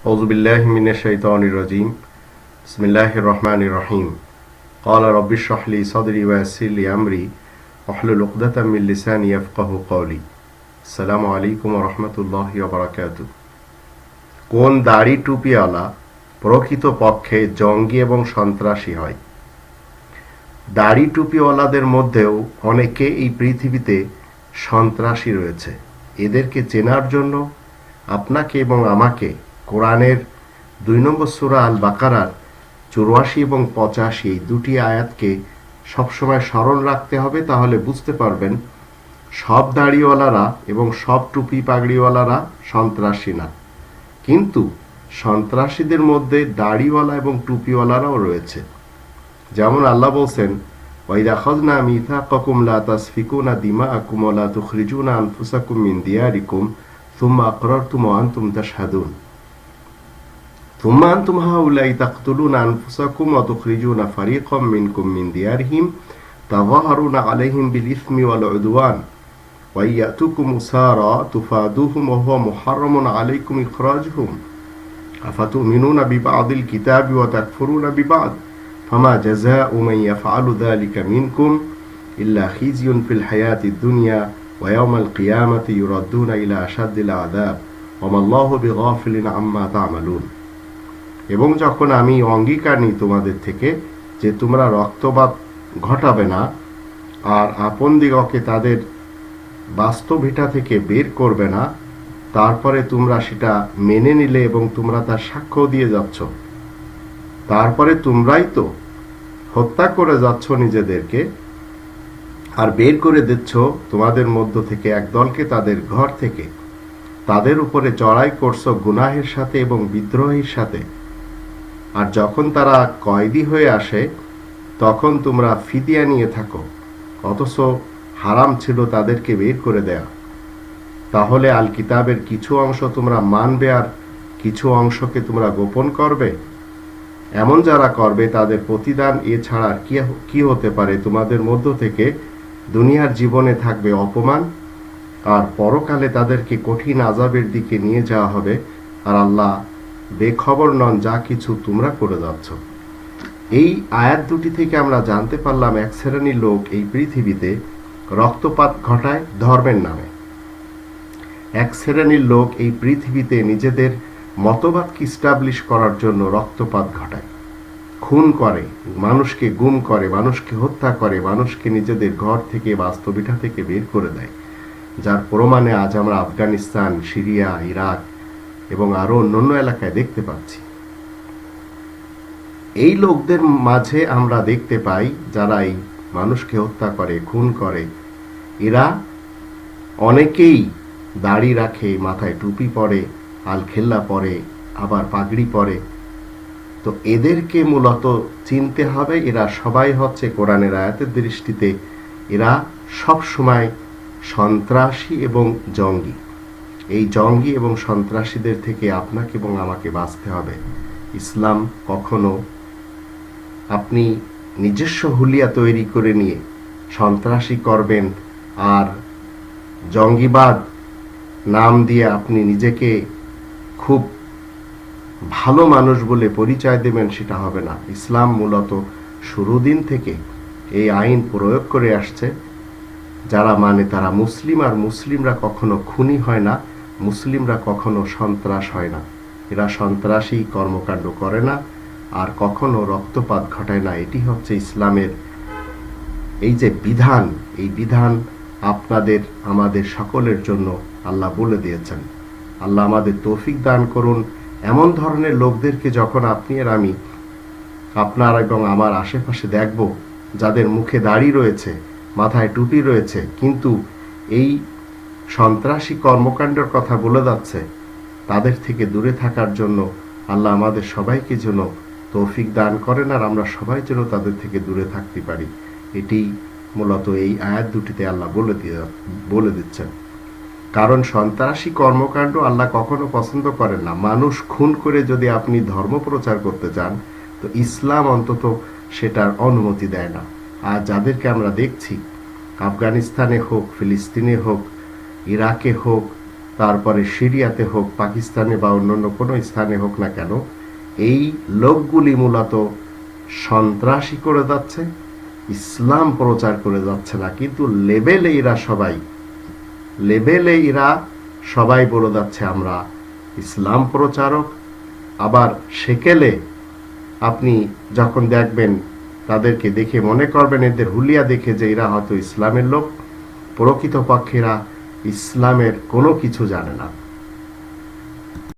أعوذ بالله من الشيطان الرجيم بسم الله الرحمن الرحيم قال رب اشرح لي صدري ويسر لي أمري واحلل عقدة من لساني يفقه قولي السلام عليكم ورحمة الله وبركاته কোন দাড়ি টুপিওয়ালা প্রকৃত পক্ষে জঙ্গি এবং সন্ত্রাসী হয় দাড়ি টুপিওয়ালাদের মধ্যেও অনেকে এই পৃথিবীতে সন্ত্রাসী রয়েছে এদেরকে চেনার জন্য আপনাকে এবং আমাকে কোরআনের দুই নম্বর সুরা আল বাকারার চুরাশি এবং পঁচাশি এই দুটি আয়াতকে সবসময় স্মরণ রাখতে হবে, তাহলে বুঝতে পারবেন সব দাড়িওয়ালারা এবং সব টুপি পাগড়িওয়ালারা সন্ত্রাসী না। কিন্তু সন্ত্রাসীদের মধ্যে দাড়িওয়ালা এবং টুপিওয়ালারাও রয়েছে। যেমন আল্লাহ বলছেন, ওয়াইদা খাজনা মিথাকাকুম লা তাসফিকুনা দিমাআকুম ওয়া লা তুখরিজুনা আনফুসাকুম মিন দিয়ারিকুম, সুম্মা আকরারতুম ওয়া আনতুম তাশহাদুন। ثم أنتم هؤلاء تقتلون أنفسكم وتخرجون فريقا منكم من ديارهم تظاهرون عليهم بالإثم والعدوان. وإن يأتوكم أسارى تفادوهم وهو محرم عليكم إخراجهم. أفتؤمنون ببعض الكتاب وتكفرون ببعض؟ فما جزاء من يفعل ذلك منكم إلا خزي في الحياة الدنيا ويوم القيامة يردون إلى أشد العذاب. وما الله بغافل عما تعملون. এবং যখন আমি অঙ্গীকার নিই তোমাদের থেকে যে তোমরা রক্তপাত ঘটাবে না, আর আপন দিগকে তাদের বাস্তবিটা থেকে বের করবে না, তারপরে তোমরা সেটা মেনে নিলে এবং তোমরা তার সাক্ষ্য দিয়ে যাচ্ছ। তারপরে তোমরাই তো হত্যা করে যাচ্ছ নিজেদেরকে আর বের করে দিচ্ছ তোমাদের মধ্য থেকে এক দলকে তাদের ঘর থেকে। তাদের উপরে চড়াই করছ গুনাহের সাথে এবং বিদ্রোহের সাথে। আর যখন তারা কয়েদি হয়ে আসে, তখন তোমরা ফিদিয়া নিয়ে থাকো, অথচ হারাম ছিল তাদেরকে বের করে দেয়া। তাহলে আল কিতাবের কিছু অংশ তোমরা মানবে আর কিছু অংশকে তোমরা গোপন করবে? এমন যারা করবে, তাদের প্রতিদান এছাড়া কি হতে পারে? তোমাদের মধ্য থেকে দুনিয়ার জীবনে থাকবে অপমান, আর পরকালে তাদেরকে কঠিন আজাবের দিকে নিয়ে যাওয়া হবে, আর আল্লাহ বেখবর নন, যা কিছু তোমরা করে যাচ্ছ। এই আয়াত দুটি থেকে আমরা জানতে পারলাম এক শ্রেণির লোক এই পৃথিবীতে রক্তপাত ঘটায় ধর্মের নামে। এক শ্রেণির লোক এই পৃথিবীতে নিজেদের মতবাদকে স্টাবলিশ করার জন্য রক্তপাত ঘটায়। খুন করে, মানুষকে গুম করে, মানুষকে হত্যা করে, মানুষকে নিজেদের ঘর থেকে বাস্তবিটা থেকে বের করে দেয়। যার প্রমাণে আজ আমরা আফগানিস্তান, সিরিয়া, ইরাক এবং আরও অন্যান্য এলাকায় দেখতে পাচ্ছি। এই লোকদের মাঝে আমরা দেখতে পাই যারা এই মানুষকে হত্যা করে, খুন করে, এরা অনেকেই দাড়ি রাখে, মাথায় টুপি পরে, আলখেল্লা পরে, আবার পাগড়ি পরে। তো এদেরকে মূলত চিনতে হবে, এরা সবাই হচ্ছে কোরআনের আয়াতের দৃষ্টিতে এরা সব সময় সন্ত্রাসী এবং জঙ্গি। এই জঙ্গি এবং সন্ত্রাসীদের থেকে আপনাকে এবং আমাকে বাঁচতে হবে। ইসলাম কখনো আপনি নিজস্ব হুলিয়া তৈরি করে নিয়ে সন্ত্রাসী করবেন আর জঙ্গিবাদ নাম দিয়ে আপনি নিজেকে খুব ভালো মানুষ বলে পরিচয় দেবেন সেটা হবে না। ইসলাম মূলত শুরুদিন থেকে এই আইন প্রয়োগ করে আসছে। যারা মানে তারা মুসলিম আর মুসলিমরা কখনো খুনি হয় না। মুসলিমরা কখনো সন্ত্রাস হয় না। এরা সন্ত্রাসী, কর্মকাণ্ড করে না, আর কখনো রক্তপাত ঘটায় না। এটি হচ্ছে ইসলামের এই যে বিধান, এই বিধান আপনাদের, আমাদের সকলের জন্য আল্লাহ বলে দিয়েছেন। আল্লাহ আমাদের তৌফিক দান করুন। এমন ধরনের লোকদেরকে যখন আপনি আর আমি, আপনার এবং আমার আশেপাশে দেখব, যাদের মুখে দাড়ি রয়েছে, মাথায় টুপি রয়েছে, কিন্তু এই সন্ত্রাসী কর্মকাণ্ডের কথা বলে যাচ্ছে। তাদের থেকে দূরে থাকার জন্য আল্লাহ আমাদের সবাইকে যেন তৌফিক দান করেন আর আমরা সবাই যেন তাদের থেকে দূরে থাকতে পারি। এটি মূলত এই আয়াত দুটিতে আল্লাহ বলে দিয়ে, বলে দিচ্ছেন। কারণ সন্ত্রাসী কর্মকাণ্ড আল্লাহ কখনো পছন্দ করেন না। মানুষ খুন করে যদি আপনি ধর্ম প্রচার করতে চান তো ইসলাম অন্তত সেটার অনুমতি দেয় না। আর যাদেরকে আমরা দেখছি, আফগানিস্তানে হোক, ফিলিস্তিনে হোক ইরাকে হোক, তারপরে সিরিয়াতে হোক, পাকিস্তানে বা অন্যান্য কোনো স্থানে হোক না কেন, এই লোকগুলি মূলত সন্ত্রাসী করে যাচ্ছে, ইসলাম প্রচার করে যাচ্ছে না, কিন্তু লেবেলে এরা সবাই লেভেলে এরা সবাই বলে যাচ্ছে, আমরা ইসলাম প্রচারক। আবার সেকেলে আপনি যখন দেখবেন তাদেরকে দেখে মনে করবেন, এদের হুলিয়া দেখে যে এরা হয়তো ইসলামের লোক প্রকৃতপক্ষেরা ইসলামের কোনো কিছু জানে না।